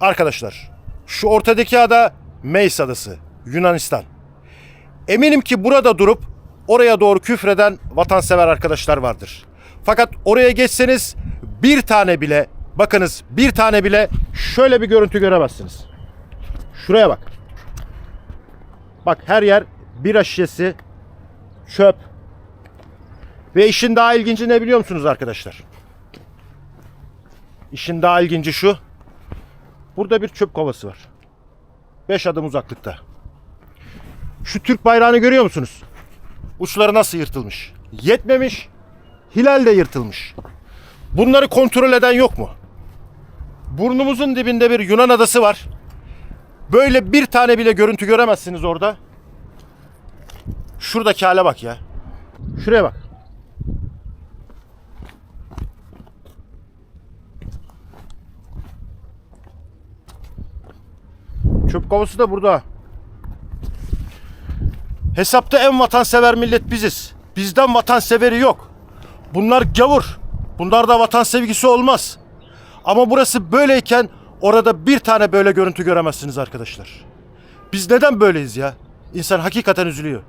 Arkadaşlar şu ortadaki ada Meis Adası Yunanistan. Eminim ki burada durup oraya doğru küfreden vatansever arkadaşlar vardır. Fakat oraya geçseniz bir tane bile bakınız bir tane bile şöyle bir görüntü göremezsiniz. Şuraya bak. Bak her yer bira şişesi, çöp. Ve işin daha ilginci ne biliyor musunuz arkadaşlar? İşin daha ilginci şu. Burada bir çöp kovası var. 5 adım uzaklıkta. Şu Türk bayrağını görüyor musunuz? Uçları nasıl yırtılmış? Yetmemiş. Hilal de yırtılmış. Bunları kontrol eden yok mu? Burnumuzun dibinde bir Yunan adası var. Böyle bir tane bile görüntü göremezsiniz orada. Şuradaki hale bak ya. Şuraya bak. Çöp kovası da burada. Hesapta en vatansever millet biziz. Bizden vatanseveri yok. Bunlar gavur. Bunlarda vatan sevgisi olmaz. Ama burası böyleyken orada bir tane böyle görüntü göremezsiniz arkadaşlar. Biz neden böyleyiz ya? İnsan hakikaten üzülüyor.